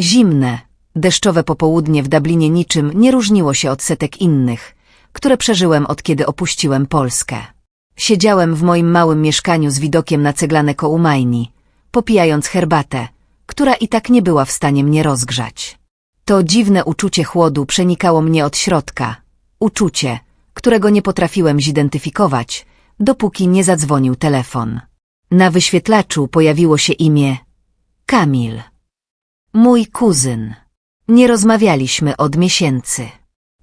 Zimne, deszczowe popołudnie w Dublinie niczym nie różniło się od setek innych, które przeżyłem od kiedy opuściłem Polskę. Siedziałem w moim małym mieszkaniu z widokiem na ceglane kołumajni, popijając herbatę, która i tak nie była w stanie mnie rozgrzać. To dziwne uczucie chłodu przenikało mnie od środka. Uczucie, którego nie potrafiłem zidentyfikować, dopóki nie zadzwonił telefon. Na wyświetlaczu pojawiło się imię Kamil. Mój kuzyn. Nie rozmawialiśmy od miesięcy.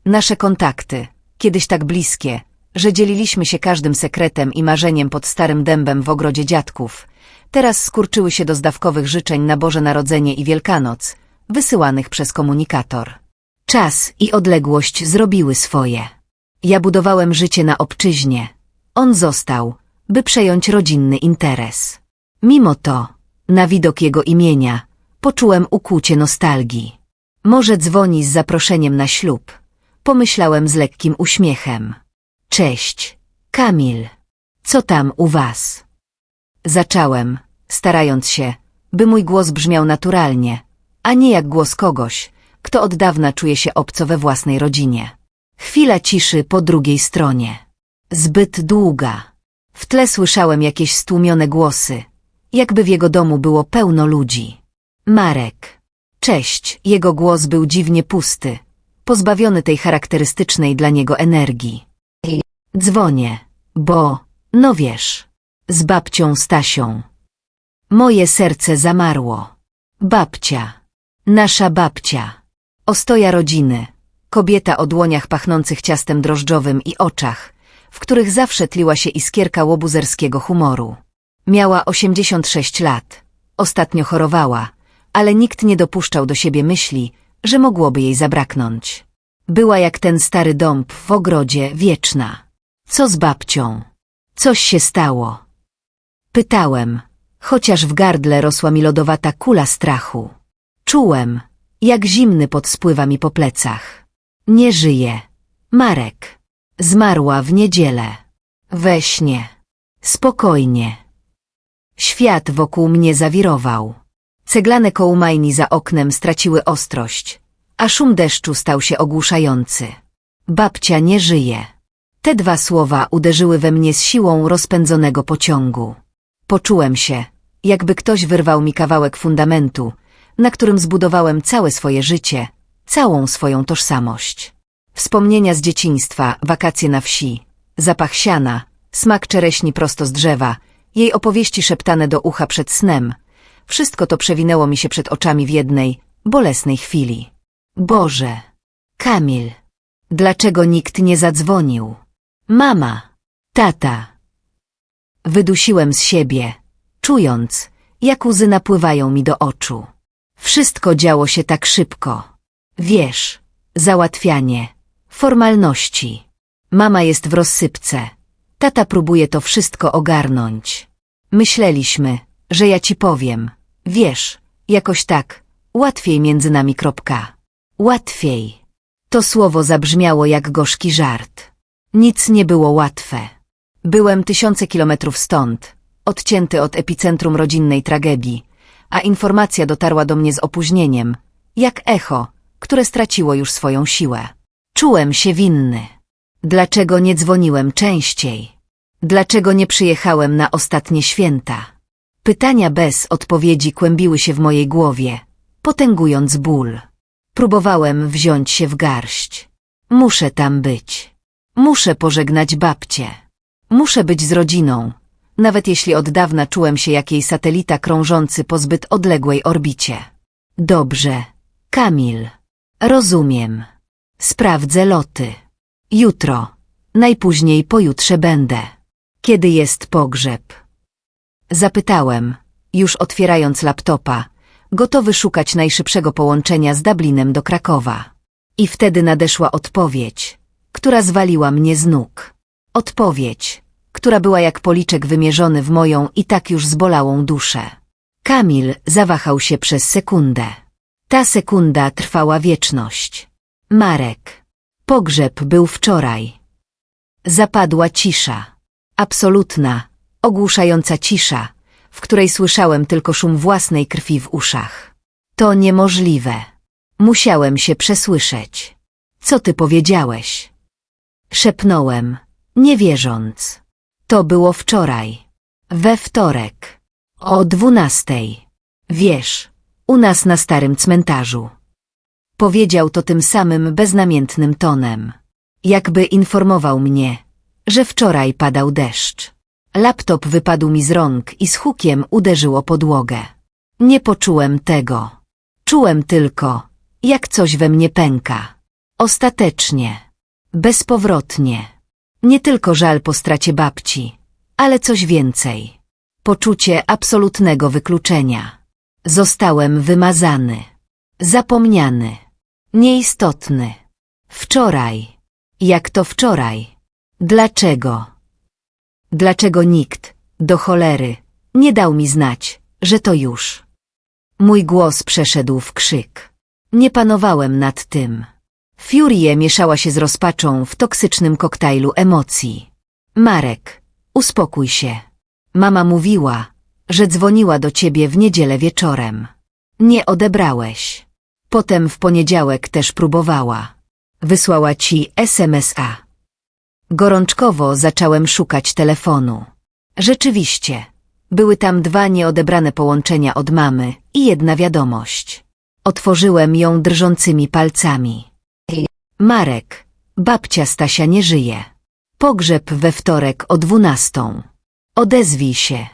Nasze kontakty, kiedyś tak bliskie, że dzieliliśmy się każdym sekretem i marzeniem pod starym dębem w ogrodzie dziadków, teraz skurczyły się do zdawkowych życzeń na Boże Narodzenie i Wielkanoc, wysyłanych przez komunikator. Czas i odległość zrobiły swoje. Ja budowałem życie na obczyźnie. On został, by przejąć rodzinny interes. Mimo to, na widok jego imienia, poczułem ukłucie nostalgii. Może dzwoni z zaproszeniem na ślub. Pomyślałem z lekkim uśmiechem. Cześć, Kamil. Co tam u was? Zacząłem, starając się, by mój głos brzmiał naturalnie, a nie jak głos kogoś, kto od dawna czuje się obco we własnej rodzinie. Chwila ciszy po drugiej stronie. Zbyt długa. W tle słyszałem jakieś stłumione głosy, jakby w jego domu było pełno ludzi. Marek. Cześć, jego głos był dziwnie pusty, pozbawiony tej charakterystycznej dla niego energii. Dzwonię, bo, no wiesz, z babcią Stasią. Moje serce zamarło. Babcia. Nasza babcia. Ostoja rodziny. Kobieta o dłoniach pachnących ciastem drożdżowym i oczach, w których zawsze tliła się iskierka łobuzerskiego humoru. Miała 86 lat. Ostatnio chorowała, ale nikt nie dopuszczał do siebie myśli, że mogłoby jej zabraknąć. Była jak ten stary dąb w ogrodzie, wieczna. Co z babcią? Coś się stało. Pytałem, chociaż w gardle rosła mi lodowata kula strachu. Czułem, jak zimny pot spływa mi po plecach. Nie żyje. Marek. Zmarła w niedzielę. We śnie. Spokojnie. Świat wokół mnie zawirował. Ceglane kołumajni za oknem straciły ostrość, a szum deszczu stał się ogłuszający. Babcia nie żyje. Te dwa słowa uderzyły we mnie z siłą rozpędzonego pociągu. Poczułem się, jakby ktoś wyrwał mi kawałek fundamentu, na którym zbudowałem całe swoje życie, całą swoją tożsamość. Wspomnienia z dzieciństwa, wakacje na wsi, zapach siana, smak czereśni prosto z drzewa, jej opowieści szeptane do ucha przed snem, wszystko to przewinęło mi się przed oczami w jednej, bolesnej chwili. Boże! Kamil! Dlaczego nikt nie zadzwonił? Mama! Tata! Wydusiłem z siebie, czując, jak łzy napływają mi do oczu. Wszystko działo się tak szybko. Wiesz, załatwianie, formalności. Mama jest w rozsypce. Tata próbuje to wszystko ogarnąć. Myśleliśmy, że ja ci powiem. Wiesz, jakoś tak, łatwiej między nami kropka. Łatwiej. To słowo zabrzmiało jak gorzki żart. Nic nie było łatwe. Byłem tysiące kilometrów stąd, odcięty od epicentrum rodzinnej tragedii, a informacja dotarła do mnie z opóźnieniem, jak echo, które straciło już swoją siłę. Czułem się winny. Dlaczego nie dzwoniłem częściej? Dlaczego nie przyjechałem na ostatnie święta? Pytania bez odpowiedzi kłębiły się w mojej głowie, potęgując ból. Próbowałem wziąć się w garść. Muszę tam być. Muszę pożegnać babcię. Muszę być z rodziną, nawet jeśli od dawna czułem się jak jej satelita krążący po zbyt odległej orbicie. Dobrze, Kamil. Rozumiem. Sprawdzę loty. Jutro. Najpóźniej pojutrze będę. Kiedy jest pogrzeb? Zapytałem, już otwierając laptopa, gotowy szukać najszybszego połączenia z Dublinem do Krakowa. I wtedy nadeszła odpowiedź, która zwaliła mnie z nóg. Odpowiedź, która była jak policzek wymierzony w moją i tak już zbolałą duszę. Kamil zawahał się przez sekundę. Ta sekunda trwała wieczność. Marek. Pogrzeb był wczoraj. Zapadła cisza. Absolutna, ogłuszająca cisza, w której słyszałem tylko szum własnej krwi w uszach. To niemożliwe. Musiałem się przesłyszeć. Co ty powiedziałeś? Szepnąłem, nie wierząc. To było wczoraj. We wtorek. O dwunastej. Wiesz, u nas na starym cmentarzu. Powiedział to tym samym beznamiętnym tonem. Jakby informował mnie, że wczoraj padał deszcz. Laptop wypadł mi z rąk i z hukiem uderzył o podłogę. Nie poczułem tego. Czułem tylko, jak coś we mnie pęka. Ostatecznie. Bezpowrotnie. Nie tylko żal po stracie babci, ale coś więcej. Poczucie absolutnego wykluczenia. Zostałem wymazany. Zapomniany. Nieistotny. Wczoraj. Jak to wczoraj? Dlaczego? Dlaczego nikt, do cholery, nie dał mi znać, że to już? Mój głos przeszedł w krzyk. Nie panowałem nad tym. Furie mieszała się z rozpaczą w toksycznym koktajlu emocji. Marek, uspokój się. Mama mówiła, że dzwoniła do ciebie w niedzielę wieczorem. Nie odebrałeś. Potem w poniedziałek też próbowała. Wysłała ci SMS-a. Gorączkowo zacząłem szukać telefonu. Rzeczywiście, były tam dwa nieodebrane połączenia od mamy i jedna wiadomość. Otworzyłem ją drżącymi palcami. Marek, babcia Stasia nie żyje. Pogrzeb we wtorek o dwunastą. Odezwij się.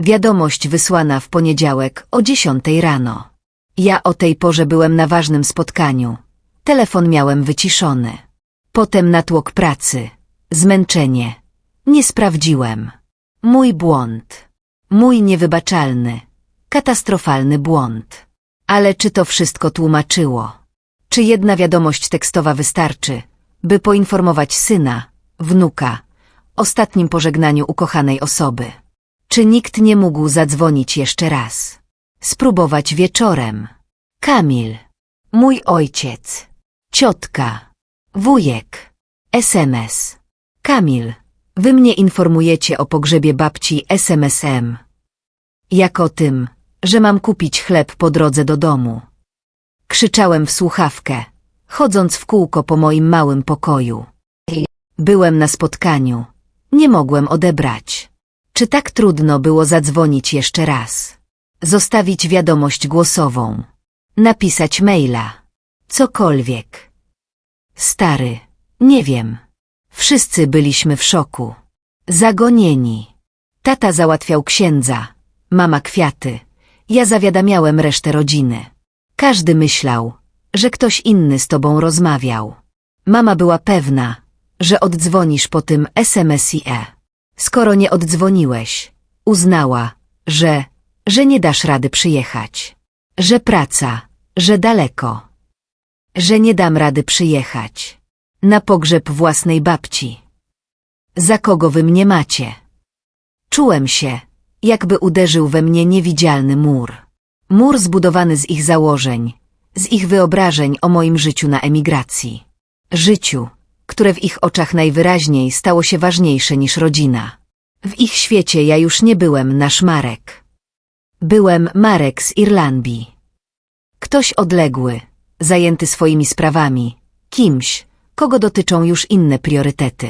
Wiadomość wysłana w poniedziałek o dziesiątej rano. Ja o tej porze byłem na ważnym spotkaniu. Telefon miałem wyciszony. Potem natłok pracy. Zmęczenie. Nie sprawdziłem. Mój błąd. Mój niewybaczalny. Katastrofalny błąd. Ale czy to wszystko tłumaczyło? Czy jedna wiadomość tekstowa wystarczy, by poinformować syna, wnuka, ostatnim pożegnaniu ukochanej osoby? Czy nikt nie mógł zadzwonić jeszcze raz? Spróbować wieczorem. Kamil. Mój ojciec. Ciotka. Wujek. SMS. Kamil. Wy mnie informujecie o pogrzebie babci SMS-em. Jak o tym, że mam kupić chleb po drodze do domu. Krzyczałem w słuchawkę, chodząc w kółko po moim małym pokoju. Byłem na spotkaniu. Nie mogłem odebrać. Czy tak trudno było zadzwonić jeszcze raz? Zostawić wiadomość głosową. Napisać maila. Cokolwiek. Stary, nie wiem. Wszyscy byliśmy w szoku. Zagonieni. Tata załatwiał księdza, mama kwiaty. Ja zawiadamiałem resztę rodziny. Każdy myślał, że ktoś inny z tobą rozmawiał. Mama była pewna, że oddzwonisz po tym SMS-ie. Skoro nie oddzwoniłeś, uznała, że, że nie dasz rady przyjechać. Że praca, że daleko. Że nie dam rady przyjechać. Na pogrzeb własnej babci. Za kogo wy mnie macie? Czułem się, jakby uderzył we mnie niewidzialny mur. Mur zbudowany z ich założeń, z ich wyobrażeń o moim życiu na emigracji. Życiu, które w ich oczach najwyraźniej stało się ważniejsze niż rodzina. W ich świecie ja już nie byłem nasz Marek. Byłem Marek z Irlandii. Ktoś odległy, zajęty swoimi sprawami, kimś, kogo dotyczą już inne priorytety.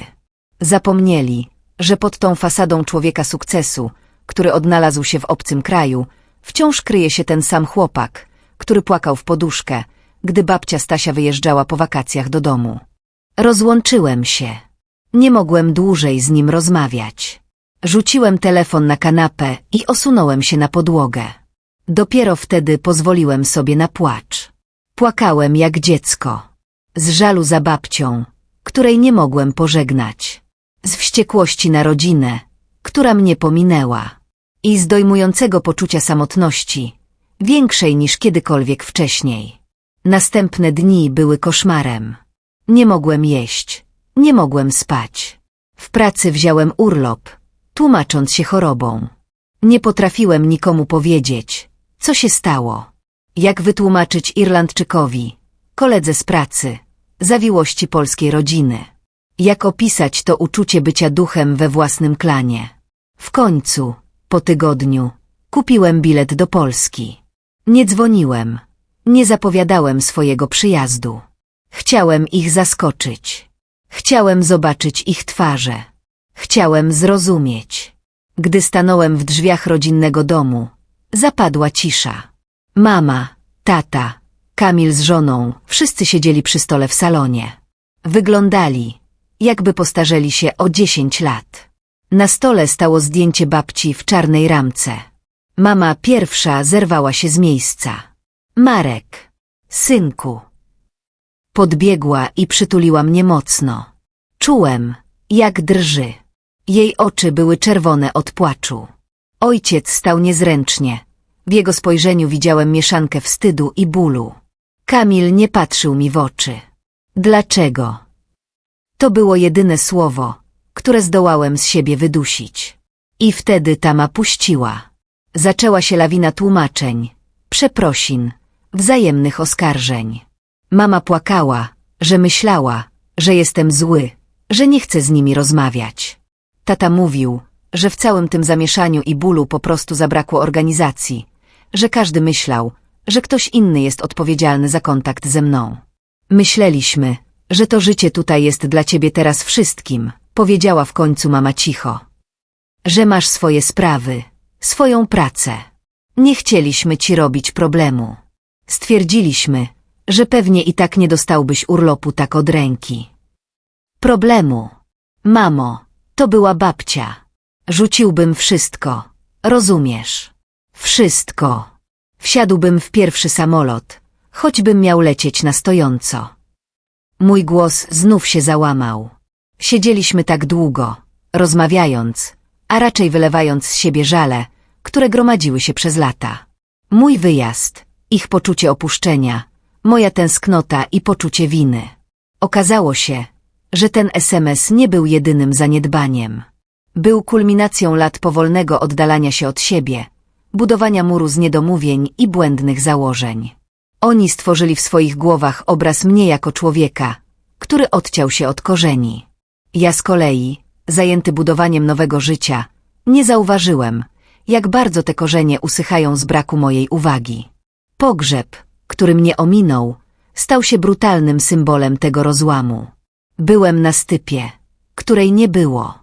Zapomnieli, że pod tą fasadą człowieka sukcesu, który odnalazł się w obcym kraju, wciąż kryje się ten sam chłopak, który płakał w poduszkę, gdy babcia Stasia wyjeżdżała po wakacjach do domu. Rozłączyłem się. Nie mogłem dłużej z nim rozmawiać. Rzuciłem telefon na kanapę i osunąłem się na podłogę. Dopiero wtedy pozwoliłem sobie na płacz. Płakałem jak dziecko. Z żalu za babcią, której nie mogłem pożegnać. Z wściekłości na rodzinę, która mnie pominęła. I z dojmującego poczucia samotności, większej niż kiedykolwiek wcześniej. Następne dni były koszmarem. Nie mogłem jeść, nie mogłem spać. W pracy wziąłem urlop, tłumacząc się chorobą. Nie potrafiłem nikomu powiedzieć, co się stało. Jak wytłumaczyć Irlandczykowi, koledze z pracy, zawiłości polskiej rodziny. Jak opisać to uczucie bycia duchem we własnym klanie. W końcu, po tygodniu, kupiłem bilet do Polski. Nie dzwoniłem. Nie zapowiadałem swojego przyjazdu. Chciałem ich zaskoczyć. Chciałem zobaczyć ich twarze. Chciałem zrozumieć. Gdy stanąłem w drzwiach rodzinnego domu, zapadła cisza. Mama, tata, Kamil z żoną, wszyscy siedzieli przy stole w salonie. Wyglądali, jakby postarzeli się o dziesięć lat. Na stole stało zdjęcie babci w czarnej ramce. Mama pierwsza zerwała się z miejsca. Marek, synku. Podbiegła i przytuliła mnie mocno. Czułem, jak drży. Jej oczy były czerwone od płaczu. Ojciec stał niezręcznie. W jego spojrzeniu widziałem mieszankę wstydu i bólu. Kamil nie patrzył mi w oczy. Dlaczego? To było jedyne słowo, które zdołałem z siebie wydusić. I wtedy tama puściła. Zaczęła się lawina tłumaczeń, przeprosin, wzajemnych oskarżeń. Mama płakała, że myślała, że jestem zły, że nie chcę z nimi rozmawiać. Tata mówił, że w całym tym zamieszaniu i bólu po prostu zabrakło organizacji, że każdy myślał, że ktoś inny jest odpowiedzialny za kontakt ze mną. Myśleliśmy, że to życie tutaj jest dla ciebie teraz wszystkim, powiedziała w końcu mama cicho. Że masz swoje sprawy, swoją pracę. Nie chcieliśmy ci robić problemu. Stwierdziliśmy, że pewnie i tak nie dostałbyś urlopu tak od ręki. Problemu. Mamo, to była babcia. Rzuciłbym wszystko, rozumiesz? Wszystko. Wsiadłbym w pierwszy samolot, choćbym miał lecieć na stojąco. Mój głos znów się załamał. Siedzieliśmy tak długo, rozmawiając, a raczej wylewając z siebie żale, które gromadziły się przez lata. Mój wyjazd, ich poczucie opuszczenia, moja tęsknota i poczucie winy. Okazało się, że ten SMS nie był jedynym zaniedbaniem. Był kulminacją lat powolnego oddalania się od siebie, budowania muru z niedomówień i błędnych założeń. Oni stworzyli w swoich głowach obraz mnie jako człowieka, który odciął się od korzeni. Ja z kolei, zajęty budowaniem nowego życia, nie zauważyłem, jak bardzo te korzenie usychają z braku mojej uwagi. Pogrzeb, który mnie ominął, stał się brutalnym symbolem tego rozłamu. Byłem na stypie, której nie było.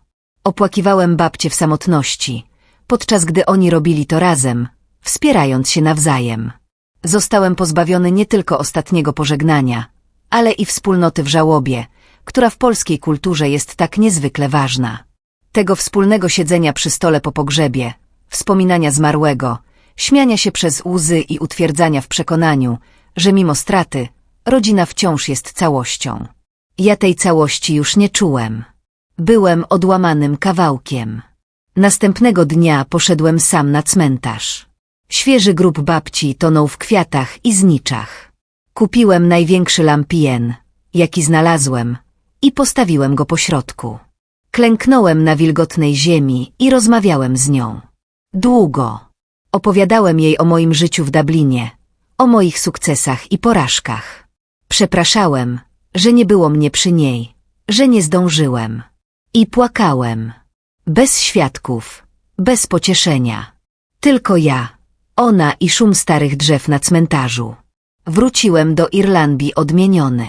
Opłakiwałem babcie w samotności, podczas gdy oni robili to razem, wspierając się nawzajem. Zostałem pozbawiony nie tylko ostatniego pożegnania, ale i wspólnoty w żałobie, która w polskiej kulturze jest tak niezwykle ważna. Tego wspólnego siedzenia przy stole po pogrzebie, wspominania zmarłego, śmiania się przez łzy i utwierdzania w przekonaniu, że mimo straty, rodzina wciąż jest całością. Ja tej całości już nie czułem. Byłem odłamanym kawałkiem. Następnego dnia poszedłem sam na cmentarz. Świeży grób babci tonął w kwiatach i zniczach. Kupiłem największy lampien, jaki znalazłem, i postawiłem go po środku. Klęknąłem na wilgotnej ziemi i rozmawiałem z nią. Długo. Opowiadałem jej o moim życiu w Dublinie, o moich sukcesach i porażkach. Przepraszałem, że nie było mnie przy niej, że nie zdążyłem. I płakałem. Bez świadków, bez pocieszenia. Tylko ja, ona i szum starych drzew na cmentarzu. Wróciłem do Irlandii odmieniony.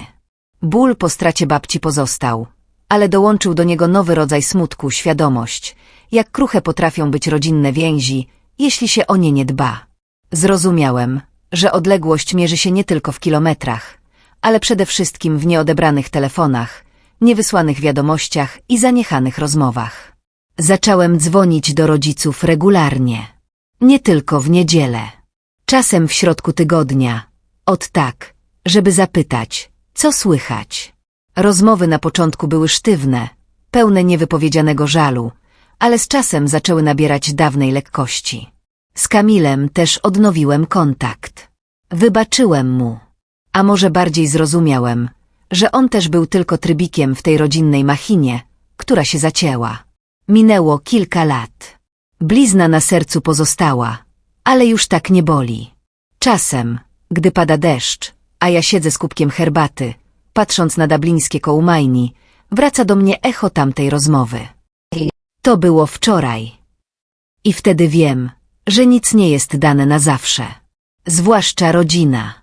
Ból po stracie babci pozostał, ale dołączył do niego nowy rodzaj smutku, świadomość, jak kruche potrafią być rodzinne więzi, jeśli się o nie nie dba. Zrozumiałem, że odległość mierzy się nie tylko w kilometrach, ale przede wszystkim w nieodebranych telefonach, niewysłanych wiadomościach i zaniechanych rozmowach. Zacząłem dzwonić do rodziców regularnie. Nie tylko w niedzielę. Czasem w środku tygodnia. Od tak, żeby zapytać, co słychać. Rozmowy na początku były sztywne, pełne niewypowiedzianego żalu, ale z czasem zaczęły nabierać dawnej lekkości. Z Kamilem też odnowiłem kontakt. Wybaczyłem mu. A może bardziej zrozumiałem, że on też był tylko trybikiem w tej rodzinnej machinie, która się zacięła. Minęło kilka lat. Blizna na sercu pozostała, ale już tak nie boli. Czasem, gdy pada deszcz, a ja siedzę z kubkiem herbaty, patrząc na dublińskie kołmajni, wraca do mnie echo tamtej rozmowy. To było wczoraj. I wtedy wiem, że nic nie jest dane na zawsze. Zwłaszcza rodzina.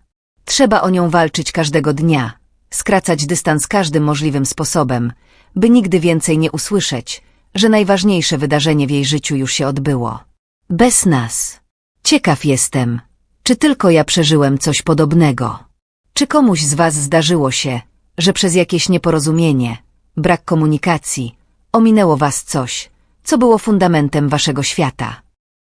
Trzeba o nią walczyć każdego dnia, skracać dystans każdym możliwym sposobem, by nigdy więcej nie usłyszeć, że najważniejsze wydarzenie w jej życiu już się odbyło. Bez nas. Ciekaw jestem, czy tylko ja przeżyłem coś podobnego. Czy komuś z was zdarzyło się, że przez jakieś nieporozumienie, brak komunikacji, ominęło was coś, co było fundamentem waszego świata?